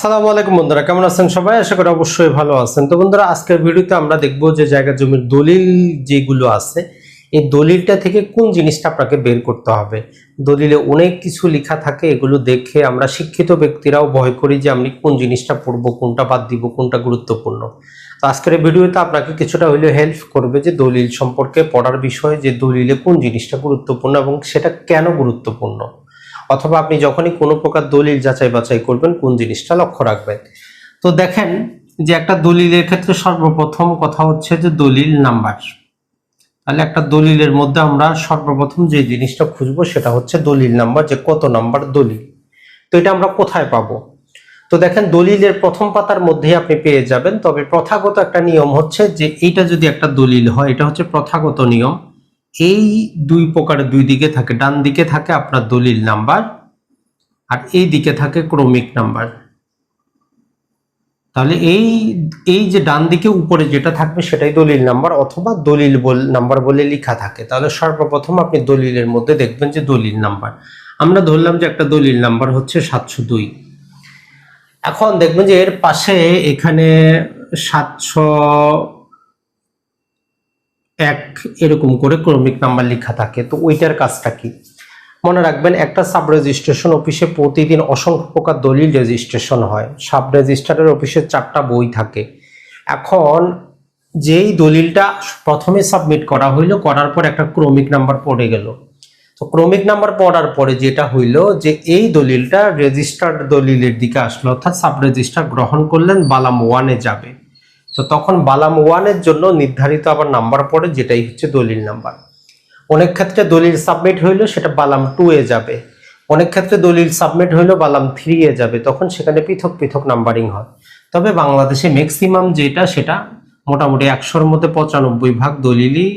সালামু আলাইকুম বন্ধুরা, কেমন আছেন সবাই? আশা করি অবশ্যই ভালো আছেন। তো বন্ধুরা, আজকের ভিডিওতে আমরা দেখব যে জায়গা জমির দলিল যেগুলো আছে, এই দলিলটা থেকে কোন জিনিসটা আপনাকে বের করতে হবে? দলিলে অনেক কিছু লেখা থাকে, এগুলো দেখে আমরা শিক্ষিত ব্যক্তিরাও ভয় করি যে আমি কোন জিনিসটা পড়ব, কোনটা বাদ দিব, কোনটা গুরুত্বপূর্ণ। তো আজকের এই ভিডিওতে আপনাকে কিছুটা হলেও হেল্প করবে যে দলিল সম্পর্কে পড়ার বিষয়ে যে দলিলে কোন জিনিসটা গুরুত্বপূর্ণ এবং সেটা কেন গুরুত্বপূর্ণ। অথবা আপনি যখনই কোনো প্রকার দলিল যাচাই বাছাই করবেন, কোন জিনিসটা লক্ষ্য রাখবেন। তো দেখেন যে একটা দলিলের ক্ষেত্রে সর্বপ্রথম কথা হচ্ছে যে দলিল নাম্বার। তাহলে একটা দলিলের মধ্যে আমরা সর্বপ্রথম যে জিনিসটা খুঁজবো সেটা হচ্ছে দলিল নাম্বার, যে কত নাম্বার দলিল। তো এটা আমরা কোথায় পাবো? তো দেখেন দলিলের প্রথম পাতার মধ্যেই আপনি পেয়ে যাবেন, তবে প্রথাগত একটা নিয়ম হচ্ছে যে এইটা যদি একটা দলিল হয়, এটা হচ্ছে প্রথাগত নিয়ম। এই দুই প্রকার দুই দিকে থাকে। ডান দিকে থাকে আপনার দলিল নাম্বার আর এই দিকে থাকে ক্রমিক নাম্বার। তাহলে এই এই যে ডান দিকে উপরে যেটা থাকবে সেটাই দলিল নাম্বার অথবা দলিল বল, নাম্বার বলে লেখা থাকে। তাহলে সর্বপ্রথম আপনি দলিলের মধ্যে দেখবেন যে দলিল নাম্বার। আমরা ধরলাম যে একটা দলিল নাম্বার হচ্ছে সাতশো দুই। এখন দেখবেন যে এর পাশে এখানে সাতশো এক এরকম করে ক্রমিক নাম্বার লেখা থাকে। তো ওইটার কাজটা কি? মনে রাখবেন, একটা সাব রেজিস্ট্রেশন অফিসে প্রতিদিন অসংখ্য প্রকার দলিল রেজিস্ট্রেশন হয়। সাব রেজিস্ট্রারের অফিসে চারটা বই থাকে। এখন যেই দলিলটা প্রথমে সাবমিট করা হইল, করার পর একটা ক্রমিক নাম্বার পড়ে গেল। তো ক্রমিক নাম্বার পড়ার পরে যেটা হইল যে, এই দলিলটা রেজিস্টার্ড দলিলের দিকে আসলো, অর্থাৎ সাব রেজিস্ট্রার গ্রহণ করলেন বালাম ওয়ানে যাবে। তো তখন বালাম ওয়ানের জন্য নির্ধারিত আবার নাম্বার পড়ে, যেটাই হচ্ছে দলিল নাম্বার। অনেক ক্ষেত্রে দলিল সাবমিট হইল, সেটা বালাম টু এ যাবে। অনেক ক্ষেত্রে দলিল সাবমিট হইল, বালাম থ্রি এ যাবে। তখন সেখানে পৃথক পৃথক নাম্বারিং হয়। তবে বাংলাদেশে ম্যাক্সিমাম যেটা, সেটা মোটামুটি একশোর মধ্যে পঁচানব্বই ভাগ দলিলই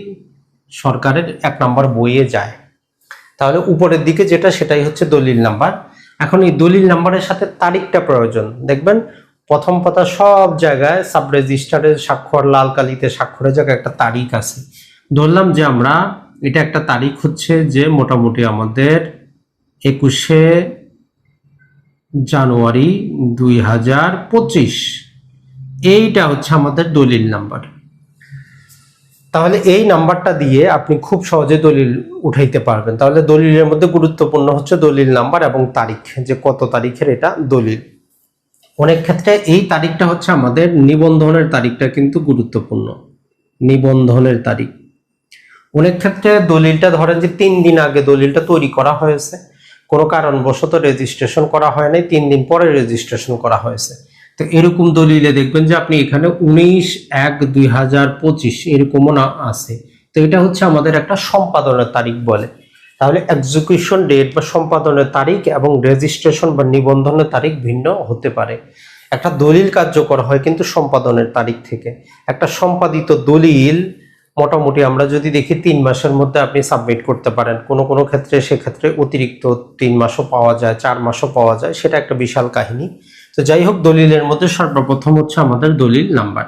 সরকারের এক নাম্বার বইয়ে যায়। তাহলে উপরের দিকে যেটা, সেটাই হচ্ছে দলিল নাম্বার। এখন এই দলিল নাম্বারের সাথে তারিখটা প্রয়োজন। দেখবেন প্রথম পাতা সব জায়গায় সাব রেজিস্টারের স্বাক্ষর লাল কালিতে স্বাক্ষরের জায়গায় একটা তারিখ আছে। ধরলাম যে আমরা এটা একটা তারিখ হচ্ছে যে মোটামুটি আমাদের একুশে জানুয়ারি দুই হাজার পঁচিশ। এইটা হচ্ছে আমাদের দলিল নাম্বার। তাহলে এই নাম্বারটা দিয়ে আপনি খুব সহজে দলিল উঠাইতে পারবেন। তাহলে দলিলের মধ্যে গুরুত্বপূর্ণ হচ্ছে দলিল নাম্বার এবং তারিখ, যে কত তারিখের এটা দলিল। অনেক ক্ষেত্রে এই তারিখটা হচ্ছে আমাদের নিবন্ধনের তারিখটা কিন্তু গুরুত্বপূর্ণ। নিবন্ধনের তারিখ। অনেক ক্ষেত্রে দলিলটা ধরেন যে তিন দিন আগে দলিলটা তৈরি করা হয়েছে। কোনো কারণবশত রেজিস্ট্রেশন করা হয় নাই, তিন দিন পরে রেজিস্ট্রেশন করা হয়েছে। তো এরকম দলিলে দেখবেন যে আপনি এখানে উনিশ এক দুই হাজার পঁচিশ এরকমও না আছে। তো এটা হচ্ছে আমাদের একটা সম্পাদনের তারিখ বলে। তাহলে এক্সিকিউশন ডেট বা সম্পাদনের তারিখ এবং রেজিস্ট্রেশন বা নিবন্ধনের তারিখ ভিন্ন হতে পারে। একটা দলিল কার্যকর হয় কিন্তু সম্পাদনের তারিখ থেকে। একটা সম্পাদিত দলিল মোটামুটি আমরা যদি দেখি তিন মাসের মধ্যে আপনি সাবমিট করতে পারেন। কোনো কোনো ক্ষেত্রে সেক্ষেত্রে অতিরিক্ত তিন মাসও পাওয়া যায়, চার মাসও পাওয়া যায়, সেটা একটা বিশাল কাহিনী। তো যাই হোক, দলিলের মধ্যে সর্বপ্রথম হচ্ছে আমাদের দলিল নাম্বার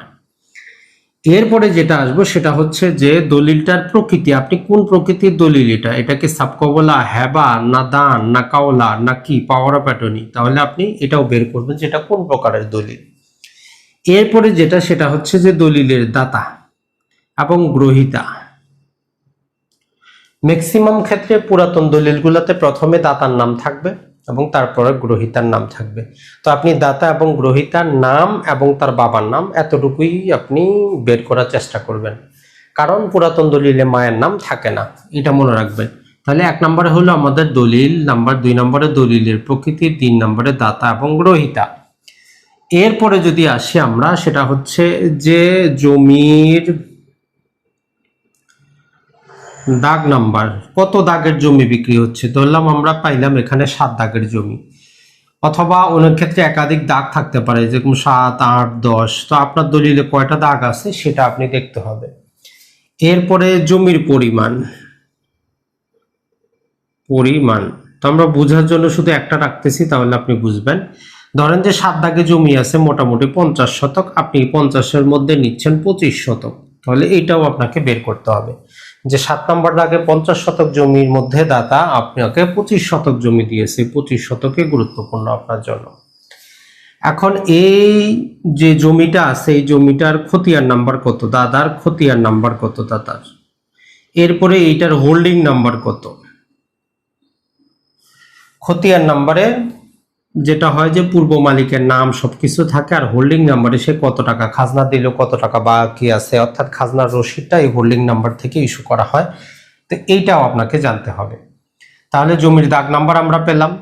এরপরে যেটা আসব সেটা হচ্ছে যে দলিলটার প্রকৃতি, আপনি কোন প্রকৃতির দলিল এটা? এটাকে সাবকবলা হ্যাবা না দান, না কাওলা, না কি, পাওয়ার প্যাটনি তাহলে আপনি এটাও বের করবেন যে এটা কোন প্রকারের দলিল। এরপরে যেটা সেটা হচ্ছে যে দলিলের দাতা এবং গ্রহিতা। ম্যাক্সিমাম ক্ষেত্রে পুরাতন দলিলগুলোতে প্রথমে দাতার নাম থাকবে। এবং তারপরে গ্রহিতার নাম থাকবে। তো আপনি দাতা এবং গ্রহিতার নাম এবং তার বাবার নাম এতটুকুই আপনি বের করার চেষ্টা করবেন। কারণ পুরাতন দলিলে মায়ের নাম থাকে না, এটা মনে রাখবেন। তাহলে এক নম্বরে হলো আমাদের দলিল, নাম্বার দুই নম্বরে দলিলের প্রকৃতি, তিন নম্বরে দাতা এবং গ্রহিতা। এরপরে যদি আসি আমরা, সেটা হচ্ছে যে জমির দাগ নাম্বার। কত দাগের জমি বিক্রি হচ্ছে? ধরলাম আমরা পাইলাম এখানে সাত দাগের জমি। অথবা অনেক ক্ষেত্রে একাধিক দাগ থাকতে পারে, যেরকম সাত, আট, দশ। তো আপনার দলিলে কয়টা দাগ আছে সেটা আপনি দেখতে হবে। এরপরে জমির পরিমাণ। পরিমাণ। তো আমরা বোঝার জন্য শুধু একটা রাখতেছি, তাহলে আপনি বুঝবেন। ধরেন যে সাত দাগে জমি আছে মোটামুটি পঞ্চাশ শতক, আপনি পঞ্চাশের মধ্যে নিচ্ছেন পঁচিশ শতক। তাহলে এইটাও আপনাকে বের করতে হবে। যে সাত নম্বর দাগে পঞ্চাশ শতক জমির মধ্যে দাতা আপনাকে পঁচিশ শতক জমি দিয়েছে। পঁচিশ শতকে গুরুত্বপূর্ণ আপনার জন্য। এখন এই যে জমিটা আছে, এই জমিটার খতিয়ার নাম্বার কত? দাদার খতিয়ার নাম্বার কত, দাদার? এরপরে এইটার হোল্ডিং নাম্বার কত? খতিয়ার নাম্বারে যেটা হয় যে পূর্ব মালিকের নাম সবকিছু থাকে আর হোল্ডিং নাম্বারে সে কত টাকা খাজনা দিল, কত টাকা বাকি আছে, অর্থাৎ খাজনার রসিদটা এই হোল্ডিং নাম্বার থেকে ইস্যু করা হয়। তো এইটাও আপনাকে জানতে হবে। তাহলে জমির দাগ নাম্বার আমরা পেলাম।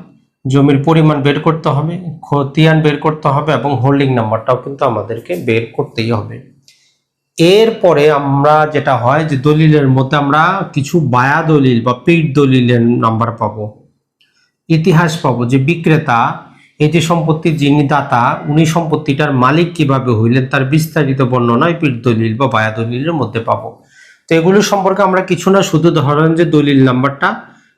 জমির পরিমাণ বের করতে হবে, খতিয়ান বের করতে হবে এবং হোল্ডিং নাম্বারটাও কিন্তু আমাদেরকে বের করতেই হবে। এরপরে আমরা যেটা হয় যে দলিলের মধ্যে আমরা কিছু বায়া দলিল বা পিঠ দলিলের নাম্বার পাবো। ইতিহাস পাবো যে বিক্রেতা, এই যে সম্পত্তির যিনি দাতা, উনি সম্পত্তিটার মালিক কীভাবে হইলেন তার বিস্তারিত বর্ণনা এই পিঠ দলিল বা বায়া দলিলের মধ্যে পাবো। তো এগুলো সম্পর্কে আমরা কিছু না, শুধু ধরেন যে দলিল নাম্বারটা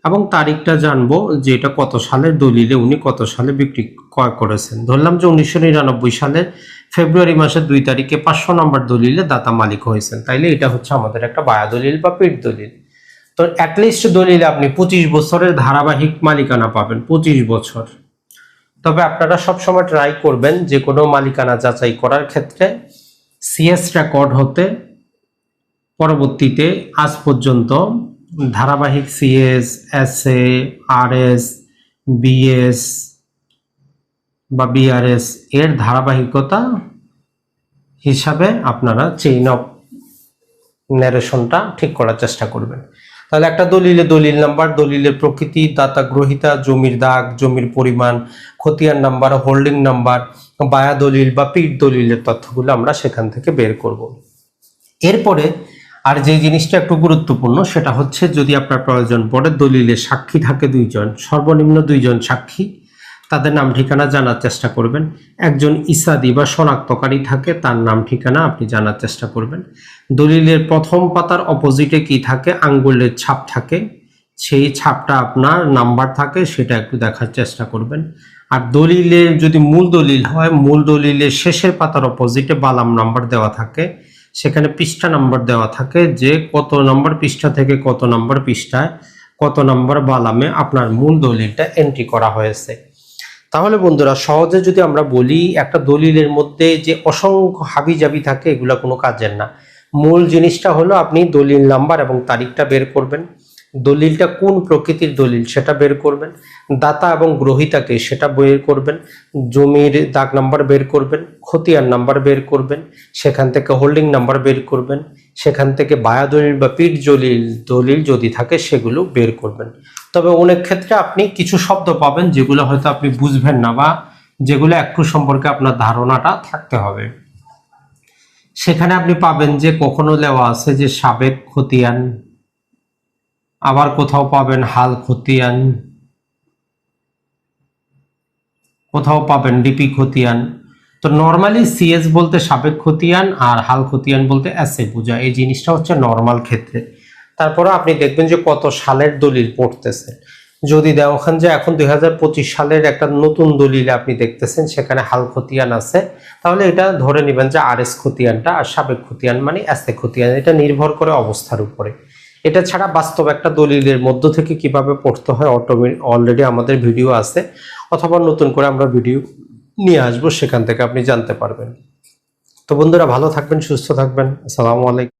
এবং তারিখটা জানব যে এটা কত সালের দলিলে উনি কত সালে বিক্রি ক্রয় করেছেন। ধরলাম যে উনিশশো নিরানব্বই সালের ফেব্রুয়ারি মাসের দুই তারিখে পাঁচশো নম্বর দলিলে দাতা মালিক হয়েছেন। তাইলে এটা হচ্ছে আমাদের একটা বায়া দলিল বা পিঠ দলিল। তো অ্যাটলিস্ট দলিলে আপনি পঁচিশ বছরের ধারাবাহিক মালিকানা পাবেন, পঁচিশ বছর। তবে আপনারা সবসময় ট্রাই করবেন যে কোনো মালিকানা যাচাই করার ক্ষেত্রে সিএস রেকর্ড হতে পরবর্তীতে আজ পর্যন্ত ধারাবাহিক CS S A R S BS বা বিআরএস এর ধারাবাহিকতা হিসাবে আপনারা চেইন অফ ন্যারেশনটা ঠিক করার চেষ্টা করবেন। তাহলে একটা দলিলে দলিল নাম্বার, দলিলের প্রকৃতি, দাতা গ্রহিতা, জমির দাগ, জমির পরিমাণ, খতিয়ান নাম্বার, হোল্ডিং নাম্বার, বায়া দলিল বা পিঠ দলিলের তথ্যগুলো আমরা সেখান থেকে বের করব। এরপরে আর যে জিনিসটা একটু গুরুত্বপূর্ণ সেটা হচ্ছে যদি আপনার প্রয়োজন পড়ে দলিলে সাক্ষী থাকে দুইজন, সর্বনিম্ন দুইজন সাক্ষী তাদের নাম ঠিকানা জানার চেষ্টা করবেন। একজন ইসাদি বা শনাক্তকারী থাকে, তার নাম ঠিকানা আপনি জানার চেষ্টা করবেন। দলিলের প্রথম পাতার অপোজিটে কি থাকে? আঙ্গুলের ছাপ থাকে। সেই ছাপটা আপনার নাম্বার থাকে, সেটা একটু দেখার চেষ্টা করবেন। আর দলিলের যদি মূল দলিল হয়, মূল দলিলের শেষের পাতার অপোজিটে বালাম নাম্বার দেওয়া থাকে। সেখানে পৃষ্ঠা নাম্বার দেওয়া থাকে যে কত নম্বর পৃষ্ঠা থেকে কত নম্বর পৃষ্ঠায় কত নম্বর বালামে আপনার মূল দলিলটা এন্ট্রি করা হয়েছে। তাহলে বন্ধুরা, সহজে যদি আমরা বলি, একটা দলিলের মধ্যে যে অসংখ্য হাবিজাবি থাকে, এগুলো কোনো কাজের না। মূল জিনিসটা হলো আপনি দলিল নাম্বার এবং তারিখটা বের করবেন। দলিলটা কোন প্রকৃতির দলিল সেটা বের করবেন। দাতা এবং গ্রহিতাকে সেটা বের করবেন। জমির দাগ নাম্বার বের করবেন। খতিয়ান নাম্বার বের করবেন। সেখান থেকে হোল্ডিং নাম্বার বের করবেন। সেখান থেকে বায়া দলিল বা পিঠ দলিল দলিল যদি থাকে, সেগুলো বের করবেন। তবে অনেক ক্ষেত্রে আপনি কিছু শব্দ পাবেন যেগুলো হয়তো আপনি বুঝবেন না বা যেগুলো একটু সম্পর্কে আপনার ধারণাটা থাকতে হবে। সেখানে আপনি পাবেন যে কখনো দেওয়া আছে যে সাবেক খতিয়ান, আবার কোথাও পাবেন হাল খতিয়ান, কোথাও পাবেন ডিপি খতিয়ান। তো নর্মালি সিএস বলতে সাবেক খতিয়ান আর হাল খতিয়ান বলতে অ্যাসে বোঝা, এই জিনিসটা হচ্ছে নর্মাল ক্ষেত্রে। তারপরে আপনি দেখবেন যে কত সালের দলিল পড়তেছে। যদি দেওয়াখান যে এখন দুই সালের একটা নতুন দলিল আপনি দেখতেছেন, সেখানে হাল খতিয়ান আছে, তাহলে এটা ধরে নেবেন যে আর এস খতিয়ানটা আর সাবেক খতিয়ান মানে অ্যাসে খতিয়ান, এটা নির্ভর করে অবস্থার উপরে। এটা ছাড়া বাস্তব একটা দলিলের মধ্য থেকে কীভাবে পড়তে হয় অটোমে অলরেডি আমাদের ভিডিও আছে, অথবা নতুন করে আমরা ভিডিও নিয়ে আসব, সেখান থেকে আপনি জানতে পারবেন। তো বন্ধুরা, ভালো থাকবেন, সুস্থ থাকবেন। আসসালামু আলাইকুম।